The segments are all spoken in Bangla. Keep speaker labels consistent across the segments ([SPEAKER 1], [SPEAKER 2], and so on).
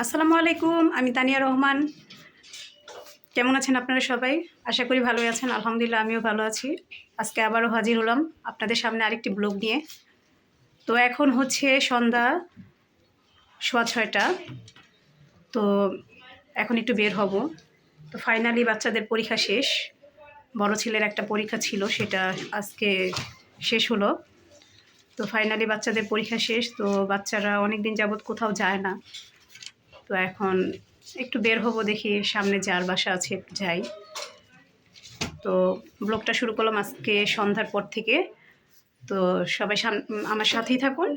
[SPEAKER 1] আসসালামু আলাইকুম, আমি তানিয়া রহমান। কেমন আছেন আপনারা সবাই? আশা করি ভালোই আছেন, আলহামদুলিল্লাহ আমিও ভালো আছি। আজকে আবারও হাজির হলাম আপনাদের সামনে আরেকটি ব্লগ নিয়ে। তো এখন হচ্ছে সন্ধ্যা সোয়া ছয়টা। তো এখন একটু বের হব। তো ফাইনালি বাচ্চাদের পরীক্ষা শেষ। বড় ছেলের একটা পরীক্ষা ছিল, সেটা আজকে শেষ হলো। তো ফাইনালি বাচ্চাদের পরীক্ষা শেষ, তো বাচ্চারা অনেক দিন যাবৎ কোথাও যায় না। তো এখন একটু বের হব দেখি, সামনে যার বাসা আছে যাই। তো ব্লগটা শুরু করলাম আজকে সন্ধ্যার পর থেকে। তো সবাই আমার সাথেই থাকুন,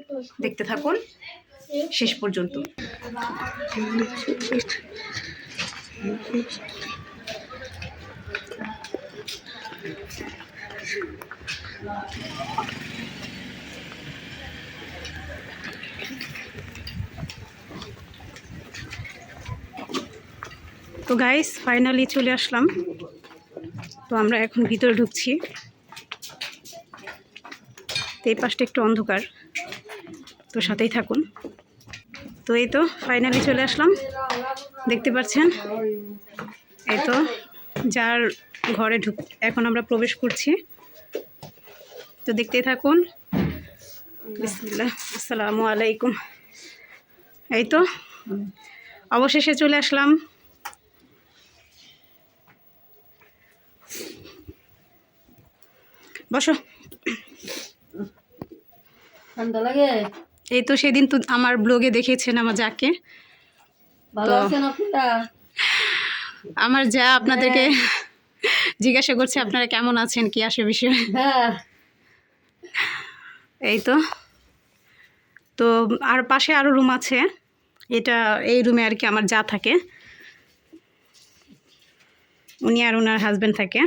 [SPEAKER 1] দেখতে থাকুন, শেষ পর্যন্ত। তো গাইস ফাইনালি চলে আসলাম। তো আমরা এখন ভিতরে ঢুকছি। তো এই পাশটা একটু অন্ধকার। তো সাথেই থাকুন। তো এই তো ফাইনালি চলে আসলাম। দেখতে পাচ্ছেন? এই তো, যার ঘরে ঢুক, এখন আমরা প্রবেশ করছি। তো দেখতেই থাকুন। বিসমিল্লাহ, আসসালামু আলাইকুম। এই তো, অবশেষে চলে আসলাম। বসো।
[SPEAKER 2] ঠান্ডা লাগে?
[SPEAKER 1] এই তো সেদিন তো আমার ব্লগে দেখেছেন আমার যাকে।
[SPEAKER 2] ভালো আছেন
[SPEAKER 1] আমার যা আপনাদেরকে জিজ্ঞাসা করছে আপনারা কেমন আছেন কি আসে বিষয়ে?
[SPEAKER 2] হ্যাঁ।
[SPEAKER 1] এই তো। তো আর পাশে আরও রুম আছে। এটা এই রুমে আর কি আমার যা থাকে। উনি আর ওনার হাজব্যান্ড থাকে।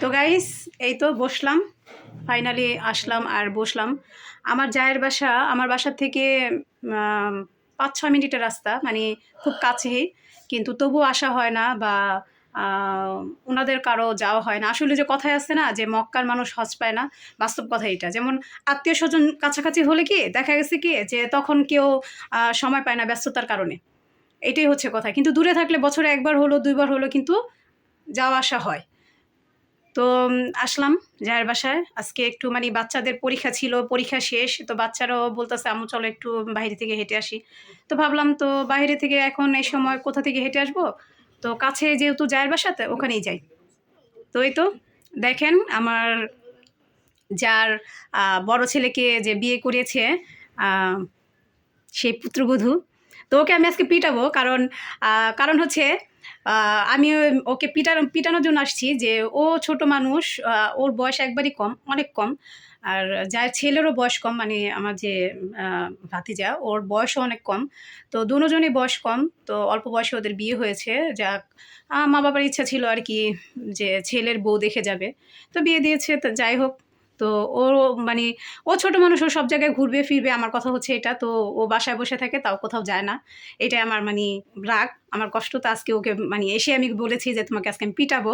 [SPEAKER 1] তো গাইস এই তো বসলাম। ফাইনালি আসলাম আর বসলাম। আমার জায়ের বাসা, আমার বাসার থেকে পাঁচ, ছয় মিনিটের রাস্তা মানে খুব কাছেই। কিন্তু তবু আসা হয় না বা ওনাদের কারও যাওয়া হয় না। আসলে যে কথায় আছে না, যে মক্কার মানুষ হজ পায় না, বাস্তব কথা এটা যেমন আত্মীয় স্বজন কাছাকাছি হলে কি, দেখা গেছে কি, যে তখন কেউ সময় পায় না ব্যস্ততার কারণে। এটাই হচ্ছে কথা। কিন্তু দূরে থাকলে বছরে একবার হলো, দুইবার হলো, কিন্তু যাওয়া আসা হয়। তো আসলাম যার বাসায়। আজকে একটু মানে বাচ্চাদের পরীক্ষা ছিল পরীক্ষা শেষ তো বাচ্চারাও বলতেছে আম্মু চলো একটু বাইরে থেকে হেঁটে আসি। তো ভাবলাম তো বাইরে থেকে এখন এই সময় কোথা থেকে হেঁটে আসব? তো কাছে যেহেতু যায়ের বাসাতে ওখানেই যাই। তো এই তো দেখেন আমার যার বড় ছেলেকে যে বিয়ে করিয়েছে আহ, সেই পুত্রবধূ। তো ওকে আমি আজকে পিটাবো কারণ কারণ হচ্ছে আমি ওকে পিটানো, পিটানোর জন্য আসছি যে ও ছোট মানুষ ওর বয়স একবারই কম, অনেক কম। আর যার ছেলেরও বয়স কম মানে আমার যে ভাতিজা, ওর বয়সও অনেক কম। তো দুজনই বয়স কম, তো অল্প বয়সে ওদের বিয়ে হয়েছে। যাক মা বাবার ইচ্ছা ছিল আর কি যে ছেলের বউ দেখে যাবে। তো বিয়ে দিয়েছে, তো যাই হোক। তো ও মানে ও ছোট মানুষ, ও সব জায়গায় ঘুরবে, ফিরবে। আমার কথা হচ্ছে এটা। তো ও বাসায় বসে থাকে, তাও কোথাও যায় না। এটাই আমার মানে রাগ। আমার কষ্ট তো আজকে ওকে মানে এসে আমি বলেছি যে, তোমাকে আজকে আমি পিটাবো।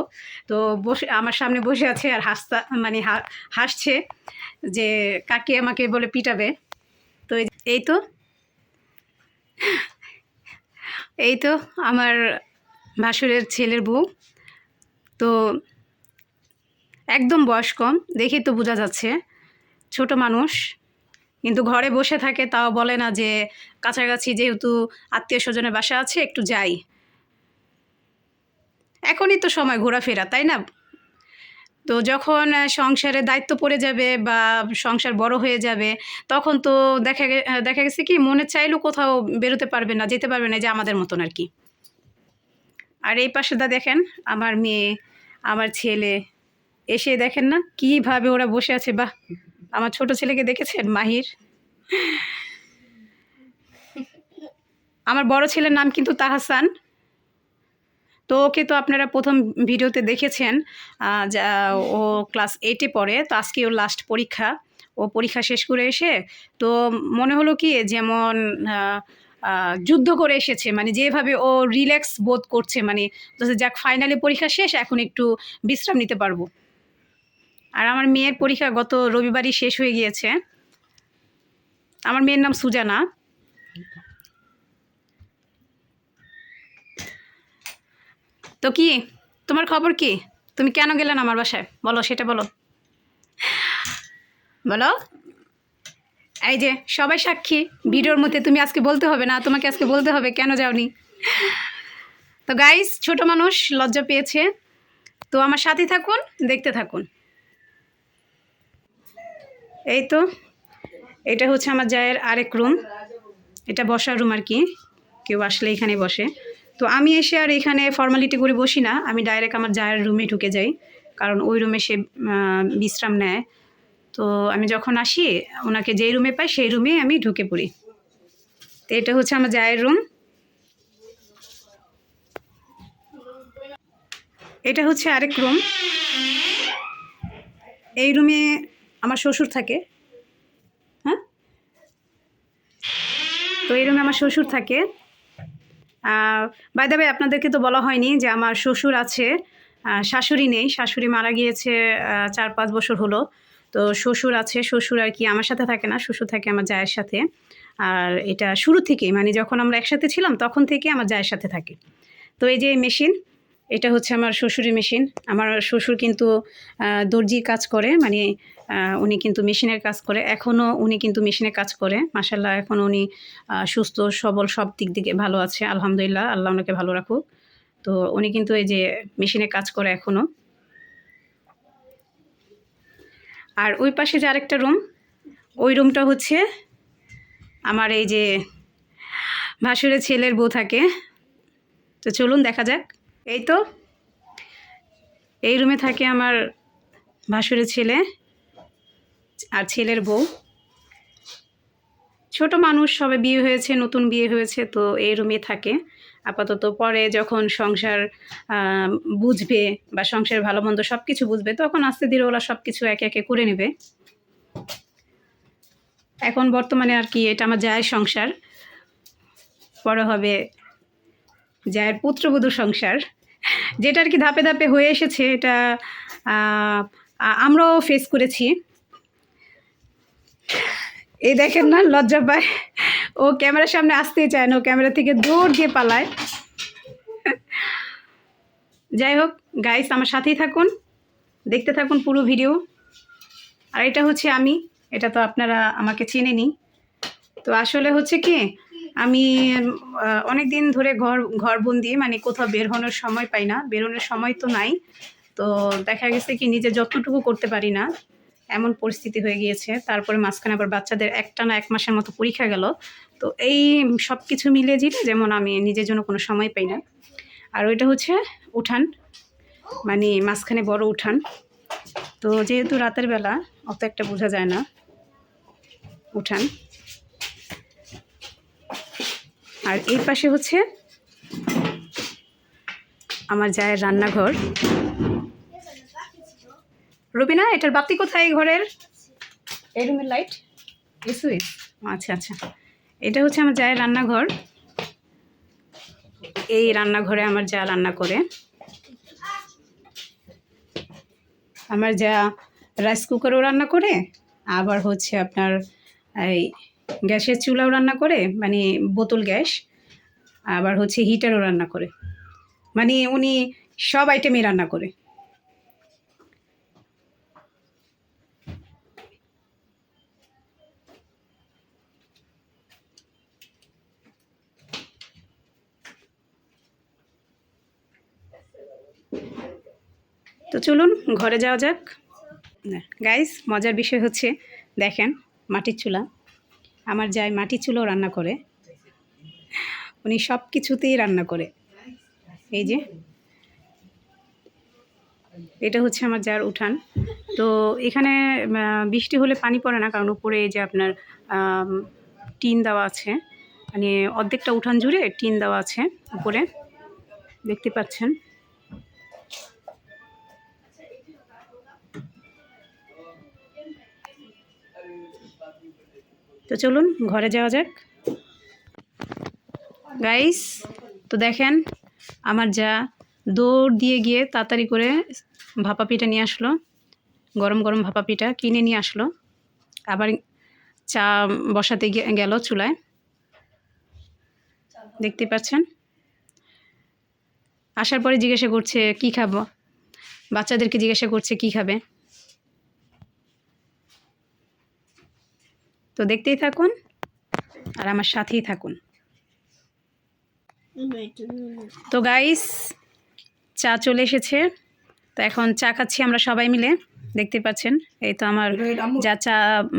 [SPEAKER 1] তো বসে, আমার সামনে বসে আছে আর হাসতা মানে হাসছে যে, কাকে আমাকে বলে পিটাবে? তো এই তো। এই তো আমার ভাসুরের ছেলের বউ। তো একদম বয়স কম দেখেই তো বোঝা যাচ্ছে। ছোট মানুষ, কিন্তু ঘরে বসে থাকে, তাও বলে না যে কাছাকাছি যেহেতু আত্মীয় স্বজনের বাসা আছে, একটু যাই। এখনই তো সময় ঘোরাফেরা, তাই না? তো যখন সংসারে দায়িত্ব পড়ে যাবে বা সংসার বড় হয়ে যাবে, তখন তো দেখা দেখা গেছে কি, মনে চাইলেও কোথাও বেরোতে পারবে না, যেতে পারবে না যে আমাদের মতন আর কি। আর এই পাশে দা দেখেন, আমার মেয়ে, আমার ছেলে এসে দেখেন না কীভাবে ওরা বসে আছে, বাহ! আমার ছোট ছেলেকে দেখেছেন, মাহির? আমার বড় ছেলের নাম কিন্তু তাহাসান। তো ওকে তো আপনারা প্রথম ভিডিওতে দেখেছেন যা, ও ক্লাস এইটে পড়ে, তো আজকে ওর লাস্ট পরীক্ষা। ও পরীক্ষা শেষ করে এসে, তো মনে হলো কি, যেমন যুদ্ধ করে এসেছে মানে যেভাবে ও রিল্যাক্স বোধ করছে মানে যাক ফাইনালি পরীক্ষা শেষ, এখন একটু বিশ্রাম নিতে পারব। আর আমার মেয়ের পরীক্ষা গত রবিবারই শেষ হয়ে গিয়েছে। আমার মেয়ের নাম সুজানা। তো কি? তোমার খবর কি? তুমি কেন গেলে না আমার বাসায়? বলো, সেটা বলো। বলো। এই যে, সবাই সাক্ষী। ভিডিওর মধ্যে তুমি আজকে বলতে হবে না, তোমাকে আজকে বলতে হবে, কেন যাওনি? তো গাইস ছোট মানুষ লজ্জা পেয়েছে। তো আমার সাথে থাকুন, দেখতে থাকুন। এই তো, এটা হচ্ছে আমার জায়ের আরেক রুম এটা বসার রুম আর কি, কেউ আসলে এখানে বসে। তো আমি এসে আর এখানে ফর্মালিটি করে বসি না, আমি ডাইরেক্ট আমার জায়ের রুমে ঢুকে যাই, কারণ ওই রুমে সে বিশ্রাম নেয়। তো আমি যখন আসি, ওনাকে যেই রুমে পাই, সেই রুমে আমি ঢুকে পড়ি। তো এটা হচ্ছে আমার জায়ের রুম এটা হচ্ছে আরেক রুম এই রুমে আমার শ্বশুর থাকে। হ্যাঁ? তো এই রুমে আমার শ্বশুর থাকে। বাই দাবে আপনাদেরকে তো বলা হয়নি যে আমার শ্বশুর আছে শাশুড়ি নেই। শাশুড়ি মারা গিয়েছে চার পাঁচ বছর হলো। তো শ্বশুর আছে, শ্বশুর আর কি আমার সাথে থাকে না। শ্বশুর থাকে আমার জায়ের সাথে। আর এটা শুরু থেকেই মানে যখন আমরা একসাথে ছিলাম, তখন থেকে আমার জায়ের সাথে থাকে। তো এই যে মেশিন এটা হচ্ছে আমার শ্বশুরের মেশিন। আমার শ্বশুর কিন্তু দর্জির কাজ করে মানে উনি কিন্তু মেশিনের কাজ করে। এখনও উনি কিন্তু মেশিনে কাজ করে। মাসাল্লাহ এখন উনি সুস্থ, সবল, সব দিক দিকে ভালো আছে। আলহামদুলিল্লাহ, আল্লাহ ওনাকে ভালো রাখুক। তো উনি কিন্তু এই যে মেশিনে কাজ করে এখনও আর ওই পাশে যে আরেকটা রুম, ওই রুমটা হচ্ছে আমার এই যে ভাসুরের ছেলের বউ থাকে। তো চলুন দেখা যাক। এই তো। এই রুমে থাকে আমার ভাসুরের ছেলে আর ছেলের বউ। ছোট মানুষ, সবে বিয়ে হয়েছে, নতুন বিয়ে হয়েছে, তো এই রুমে থাকে। আপাতত পরে যখন সংসার বুঝবে বা সংসার ভালো মন্দ সব কিছু বুঝবে, তখন আস্তে ধীরে ওরা সব কিছু একে একে করে নেবে। এখন বর্তমানে আর কি, এটা আমার যায় সংসার। পরে হবে জায়ের পুত্রবধূ সংসার যেটা আর কি ধাপে ধাপে হয়ে এসেছে এটা আমরাও ফেস করেছি। এই দেখেন না, লজ্জা পায়। ও ক্যামেরার সামনে আসতেই চায় না, ও ক্যামেরা থেকে দৌড় দিয়ে পালায়। যাই হোক গাইস আমার সাথেই থাকুন, দেখতে থাকুন পুরো ভিডিও আর এটা হচ্ছে আমি, এটা তো আপনারা আমাকে চেনেনি। তো আসলে হচ্ছে কি আমি অনেক দিন ধরে ঘর, ঘরবন্দি মানে কোথাও বের হওয়ার সময় পাই না। বেরোনোর সময় তো নাই। তো দেখা গেছে কি নিজে যতটুকু করতে পারি না, এমন পরিস্থিতি হয়ে গিয়েছে। তারপরে মাঝখানে আবার বাচ্চাদের একটা না এক মাসের মতো পরীক্ষা গেল। তো এই সব কিছু মিলিয়ে জিলে যেমন আমি নিজের জন্য কোনো সময় পাই না। আর ওইটা হচ্ছে উঠান মানে মাঝখানে বড় উঠান। তো যেহেতু রাতের বেলা, অত একটা বোঝা যায় না। উঠান। আর এই পাশে হচ্ছে আমার জায়ের রান্নাঘর। রবিনা এটার বাতি কোথায় এই ঘরের? এই রুমের লাইট এই সুইচ আচ্ছা আচ্ছা। এটা হচ্ছে আমার জায়ের রান্নাঘর। এই রান্নাঘরে আমার যা রান্না করে। আমার যা রাইস কুকারও রান্না করে আবার হচ্ছে আপনার এই গ্যাসের চুলাও রান্না করে মানে বোতল গ্যাস, আবার হচ্ছে হিটারও রান্না করে। মানে উনি সব আইটেমই রান্না করে। তো চলুন ঘরে যাওয়া যাক। গাইস মজার বিষয় হচ্ছে, দেখেন, মাটির চুলা। আমার যাই মাটির চুলো রান্না করে, উনি সব কিছুতেই রান্না করে। এই যে, এটা হচ্ছে আমার যার উঠান। তো এখানে বৃষ্টি হলে পানি পড়ে না, কারণ উপরে যে আপনার টিন দেওয়া আছে। মানে অর্ধেকটা উঠান জুড়ে টিন দেওয়া আছে উপরে। দেখতে পাচ্ছেন? তো চলুন, ঘরে যাওয়া যাক। গাইস তো দেখেন, আমার যা দৌড় দিয়ে গিয়ে তাড়াতাড়ি করে ভাপা পিঠা নিয়ে আসলো, গরম গরম ভাপা পিঠা কিনে নিয়ে আসলো, আবার চা বসাতে গেল চুলায়। দেখতে পাচ্ছেন? আসার পরে জিজ্ঞাসা করছে, কি খাব? বাচ্চাদেরকে জিজ্ঞাসা করছে, কি খাবে? তো দেখতেই থাকুন আর আমার সাথেই থাকুন। তো গাইস চা চলে এসেছে। তো এখন চা খাচ্ছি আমরা সবাই মিলে দেখতে পাচ্ছেন। এই তো আমার যা চা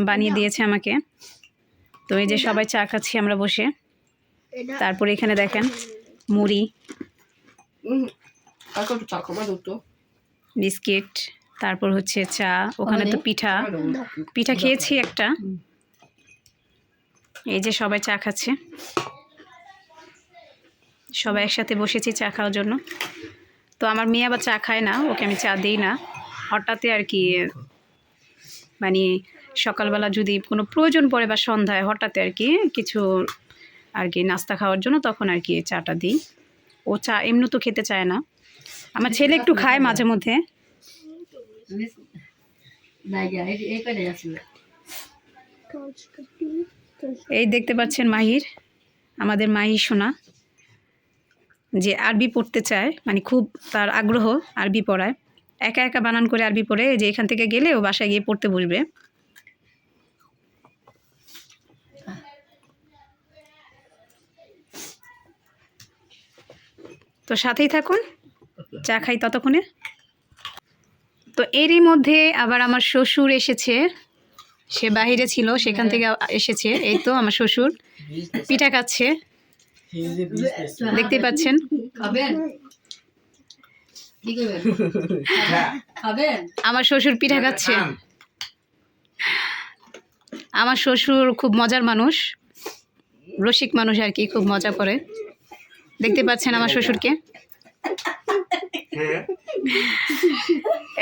[SPEAKER 1] বানিয়ে দিয়েছে আমাকে। তো এই যে সবাই চা খাচ্ছি আমরা বসে। তারপরে এখানে দেখেন মুড়ি। বিস্কিট। তারপর হচ্ছে চা। ওখানে তো পিঠা। পিঠা খেয়েছি একটা। এই যে সবাই চা খাচ্ছে। সবাই একসাথে বসেছি চা খাওয়ার জন্য। তো আমার মেয়ে আবার চা খায় না ওকে আমি চা দিই না। হঠাৎই আর কি মানে সকালবেলা যদি কোনো প্রয়োজন পড়ে বা সন্ধ্যায় হঠাৎ আর কি কিছু আর কি নাস্তা খাওয়ার জন্য তখন আর কি চাটা দিই। ও চা এমনি তো খেতে চায় না। আমার ছেলে একটু খায় মাঝে মধ্যে।
[SPEAKER 2] জায়গা এই-
[SPEAKER 1] দেখতে পাচ্ছেন মাহির, আমাদের মাহির সোনা, যে আরবি পড়তে চায় মানে খুব তার আগ্রহ আরবি পড়ায়। একা একা বানান করে আরবি পড়ে যে এখান থেকে গেলে ও বাসায় গিয়ে পড়তে বসবে। তো সাথেই থাকুন, চা খাই ততক্ষণে। তো এরই মধ্যে আবার আমার শ্বশুর এসেছে। সে বাহিরে ছিল সেখান থেকে এসেছে। এই তো আমার শ্বশুর। পিঠা খাচ্ছে। দেখতে পাচ্ছেন।
[SPEAKER 2] খাবেন?
[SPEAKER 1] আমার শ্বশুর পিঠা খাচ্ছে। আমার শ্বশুর খুব মজার মানুষ। রসিক মানুষ আর কি খুব মজা করে। দেখতে পাচ্ছেন আমার শ্বশুরকে।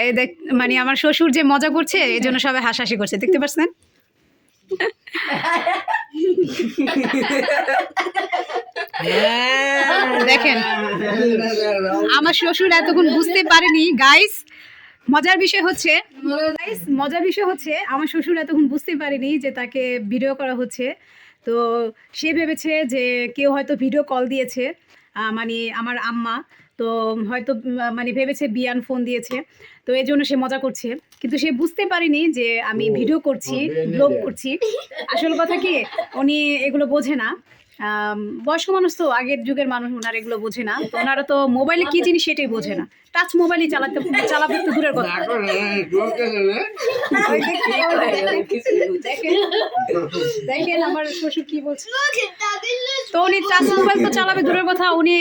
[SPEAKER 1] এই দেখ মানে আমার শ্বশুর যে মজা করছে, এই জন্য সবাই হাসাহাসি করছে। দেখতে পাচ্ছেন? দেখেন, আমার শ্বশুর এতক্ষণ বুঝতে পারেনি। গাইস মজার বিষয় হচ্ছে মজার বিষয় হচ্ছে, আমার শ্বশুর এতক্ষণ বুঝতে পারেনি যে তাকে ভিডিও করা হচ্ছে। তো সে ভেবেছে যে কেউ হয়তো ভিডিও কল দিয়েছে মানে আমার আম্মা। তো হয়তো মানে ভেবেছে বিয়ান ফোন দিয়েছে। তো এই জন্য সে মজা করছে। কিন্তু সে বুঝতে পারেনি যে আমি ভিডিও করছি ব্লগ করছি। আসল কথা কি উনি এগুলো বোঝে না। বয়স্ক মানুষ তো আগের যুগের মানুষ ওনারা এগুলো বোঝে না। তো ওনারা তো মোবাইলে কি জিনিস সেটাই বোঝে না। টাচ মোবাইলই চালাতে চালাবে তো দূরের কথা। দেখেন, আমার শ্বশুর কি বলছে। তো উনি টাচ মোবাইল তো চালাবে দূরের কথা উনি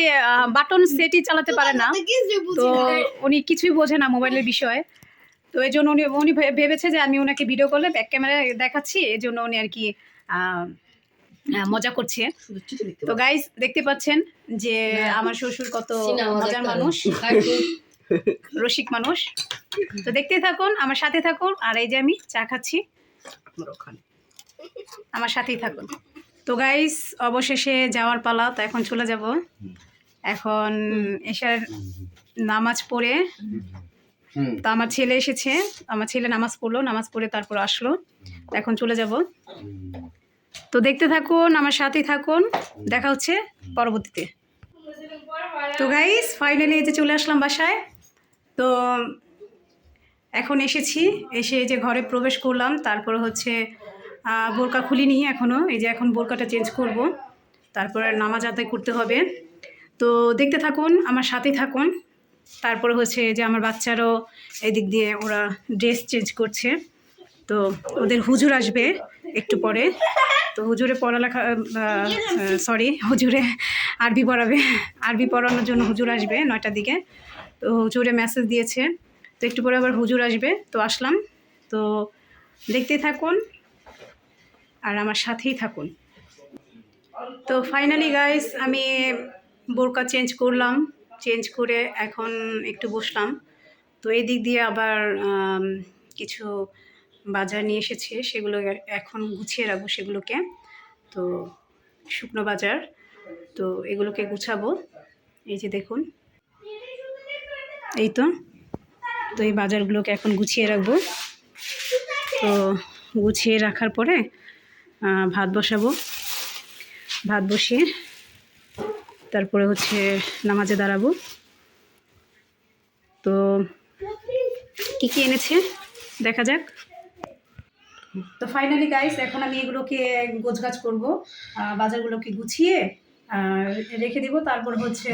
[SPEAKER 1] বাটন সেটই চালাতে পারে না। তো উনি কিছুই বোঝে না মোবাইলের বিষয়ে। তো এই জন্য উনি উনি ভেবেছে যে আমি ওনাকে ভিডিও করলে ব্যাক ক্যামেরায় দেখাচ্ছি এই জন্য উনি আর কি মজা করছে। তো গাইস দেখতে পাচ্ছেন যে আমার শ্বশুর কত মজার মানুষ। রসিক মানুষ। তো দেখতে থাকুন আমার সাথে থাকুন আর এই যে আমি চা খাচ্ছি। আমার সাথেই থাকুন। তো গাইস অবশেষে যাওয়ার পালা তো এখন চলে যাব। এখন এসার নামাজ পড়ে। তো আমার ছেলে এসেছে। আমার ছেলে নামাজ পড়ল নামাজ পড়ে তারপর আসলো। তো এখন চলে যাব। তো দেখতে থাকুন, আমার সাথেই থাকুন। দেখা হচ্ছে পরবর্তীতে। তো গাইস ফাইনালি এই যে চলে আসলাম বাসায়। তো এখন এসেছি, এসে এই যে ঘরে প্রবেশ করলাম। তারপরে হচ্ছে বোরকা খুলিনি এখনও এই যে এখন বোরকাটা চেঞ্জ করব। তারপরে নামাজ আদায় করতে হবে। তো দেখতে থাকুন, আমার সাথেই থাকুন। তারপরে হচ্ছে যে আমার বাচ্চারও এদিক দিয়ে ওরা ড্রেস চেঞ্জ করছে। তো ওদের হুজুর আসবে একটু পরে। তো হুজুরে পড়ালেখা সরি হুজুরে আরবি পড়াবে। আরবি পড়ানোর জন্য হুজুর আসবে নয়টার দিকে। তো হুজুরে মেসেজ দিয়েছে। তো একটু পরে আবার হুজুর আসবে। তো আসলাম। তো দেখতে থাকুন আর আমার সাথেই থাকুন। তো ফাইনালি গাইস আমি বোরকা চেঞ্জ করলাম। চেঞ্জ করে এখন একটু বসলাম। তো এই দিক দিয়ে আবার কিছু বাজার নিয়ে এসেছে, সেগুলো এখন গুছিয়ে রাখব সেগুলোকে। তো শুকনো বাজার, তো এগুলোকে গুছাবো। এই যে দেখুন, এই তো তো এই বাজারগুলোকে এখন গুছিয়ে রাখব। তো গুছিয়ে রাখার পরে ভাত বসাবো। ভাত বসিয়ে তারপরে হচ্ছে নামাজে দাঁড়াবো। তো কী কী এনেছে? দেখা যাক। তো ফাইনালি গাইস এখন আমি এগুলোকে গোছগাছ করব বাজারগুলোকে গুছিয়ে রেখে দিব, তারপর হচ্ছে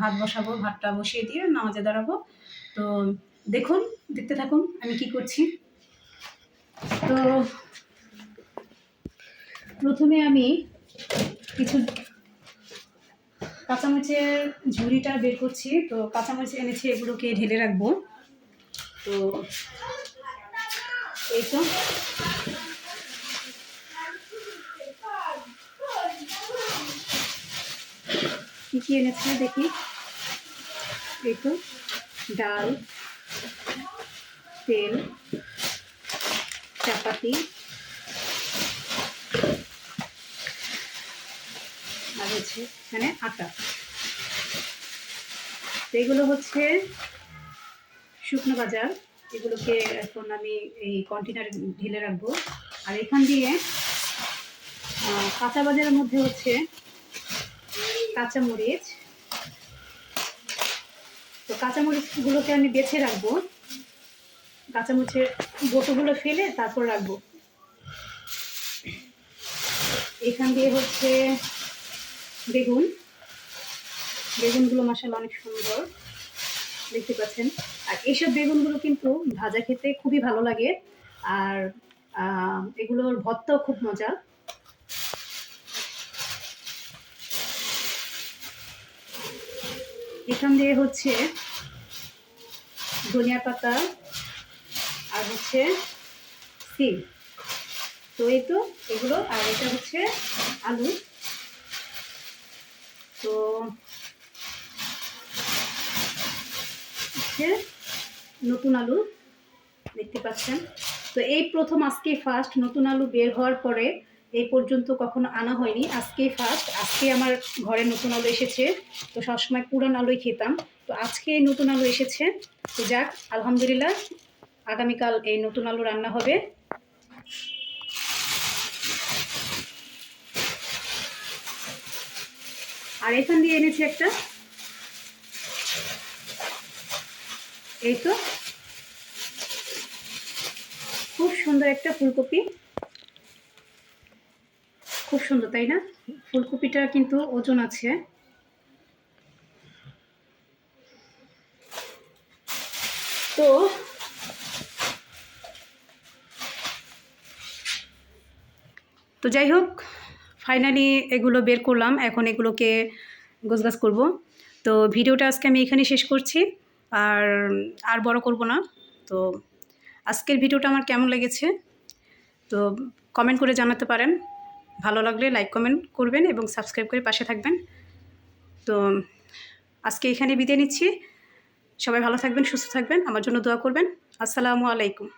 [SPEAKER 1] ভাত বসাবো, ভাতটা বসিয়ে দিয়ে নামাজে দাঁড়াবো। তো দেখুন, দেখতে থাকুন, আমি কি করছি। তো প্রথমে আমি কিছু কাঁচামরিচের ঝুড়িটা বের করছি, তো কাঁচামরিচ এনেছি, এগুলোকে ঢেলে রাখব। তো এই তো। কী কী এনেছে দেখি? এই তো, ডাল, তেল, চাপাতি, আর হচ্ছে এখানে আটা। এগুলো হচ্ছে শুকনো বাজার। এগুলোকে এখন আমি এই কন্টেনারে ঢেলে রাখব। আর এখান দিয়ে কাঁচা বাজারের মধ্যে হচ্ছে কাঁচা মরিচ তো কাঁচা মরিচগুলোকে আমি বেছে রাখব। কাঁচামরিচের বোটোগুলো ফেলে তারপর রাখব। এখান দিয়ে হচ্ছে বেগুন। বেগুনগুলো মাসাল অনেক সুন্দর। দেখতে পাচ্ছেন? আর এইসব বেগুনগুলো কিন্তু ভাজা খেতে খুবই ভালো লাগে। আর এগুলোর ভর্তাও খুব মজা। এখান দিয়ে হচ্ছে ধনিয়া পাতা আর হচ্ছে সিম। তো এই তো এগুলো, আর এটা হচ্ছে আলু। তো হচ্ছে নতুন আলু দেখতে পাচ্ছেন। তো এই প্রথম আজকে ফার্স্ট নতুন আলু বের হওয়ার পরে এই পর্যন্ত কখনো আনা হয়নি। আজকে ফার্স্ট আজকে আমার ঘরে নতুন আলু এসেছে। তো সবসময় পুরান আলুই খেতাম। তো আজকে এই নতুন আলু এসেছে। তো যাক, আলহামদুলিল্লাহ, আগামীকাল এই নতুন আলু রান্না হবে। আর এখান দিয়ে এনেছি একটা এই তো। খুব সুন্দর একটা ফুলকপি। খুব সুন্দর, তাই না? ফুলকপিটা কিন্তু ওজন আছে। তো তো যাই হোক, ফাইনালি এগুলো বের করলাম। এখন এগুলোকে গোছগাছ করব। তো ভিডিওটা আজকে আমি এখানে শেষ করছি। আর আর বড় করব না। তো আজকের ভিডিওটা আমার কেমন লেগেছে? তো কমেন্ট করে জানাতে পারেন। ভালো লাগলে লাইক কমেন্ট করবেন এবং সাবস্ক্রাইব করে পাশে থাকবেন। তো আজকে এখানে বিদায় নিচ্ছি। সবাই ভালো থাকবেন, সুস্থ থাকবেন। আমার জন্য দোয়া করবেন। আসসালামু আলাইকুম।